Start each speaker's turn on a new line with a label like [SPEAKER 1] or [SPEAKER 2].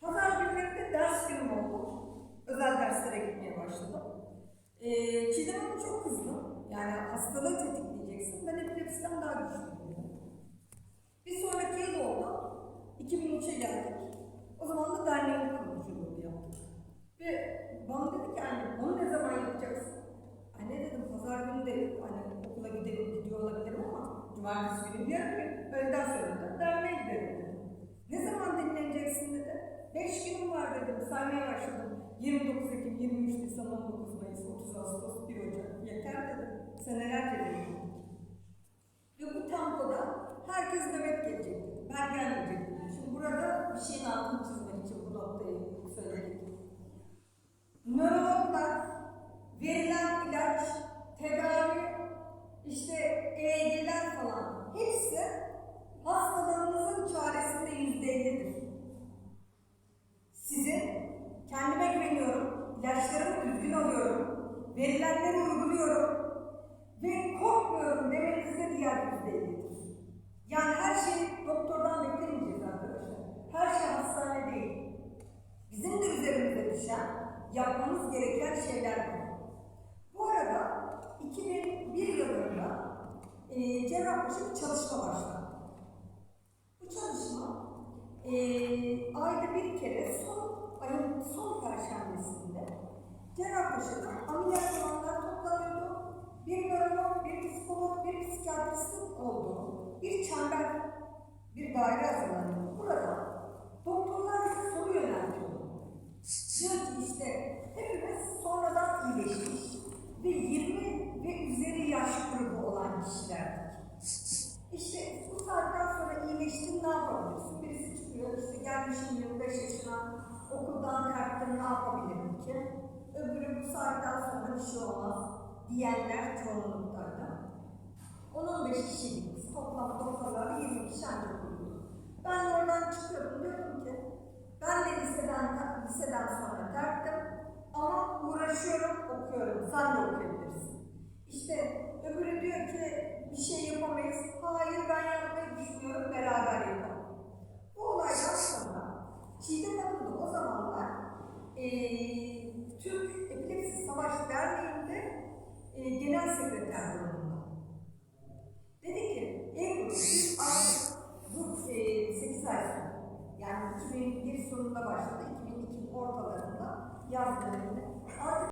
[SPEAKER 1] Pazar günleri de ders günüm oldu. Özel derslere gitmeye başladım. Ee, Çiğdem Hanım çok kızdı. Yani hastalığı tetikleyeceksin. Ben epilepsiden daha güçlüyüm. Bir sonraki yıl oldu. 2003'e geldik. O zaman da derneğin kuruculuğunu yaptık. Ve bana dedi ki anne bunu ne zaman yapacaksın? Anne dedim pazar günü de hani okula gidelim gidiyor olabilirim ama cumartesi günü gün öğleden sonra da derneğe gidelim dedim. Ne zaman dinleneceksin dedi. Beş günüm var dedim. Saymaya başladım. 29 Ekim, 23 Nisan, 19 Mayıs, 30 Ağustos, 1 Ocak. Yeter dedim. Senelerce düzgün alıyorum, verilenleri uyguluyorum ve korkmuyorum demenizde diğer yüzde ellidir. Yani her şeyi doktordan beklemeyeceğiz arkadaşlar. Her şey hastane değil. Bizim de üzerimize düşen, yapmamız gereken şeyler var. Bu arada 2001 yılında e, Cerrahpaşa bir çalışma başlattı. Bu çalışma e, ayda bir kere son ayın son perşembesinde Cerrahpaşa'da ameliyat olanlar toplanıyordu. Bir nörolog, bir psikolog, bir psikiyatristin olduğu bir çember, bir daire hazırlanıyordu. Burada doktorlar soru yöneltiyordu. Diyor işte hepimiz sonradan iyileşmiş ve 20 ve üzeri yaş grubu olan kişilerdik. İşte bu saatten sonra iyileştin ne yapabilirsin? Birisi çıkıyor işte gelmişim 25 yaşına okuldan kalktım ne yapabilirim ki? Öbürü bu saatten sonra bir şey olmaz diyenler çoğunluktaydı. 10-15 kişiydik biz. Toplam doktorlarla 20 kişi ancak kuruldu. Ben oradan çıkıyordum diyordum ki ben de liseden, liseden sonra terktim sonunda başladı. 2002 ortalarında yaz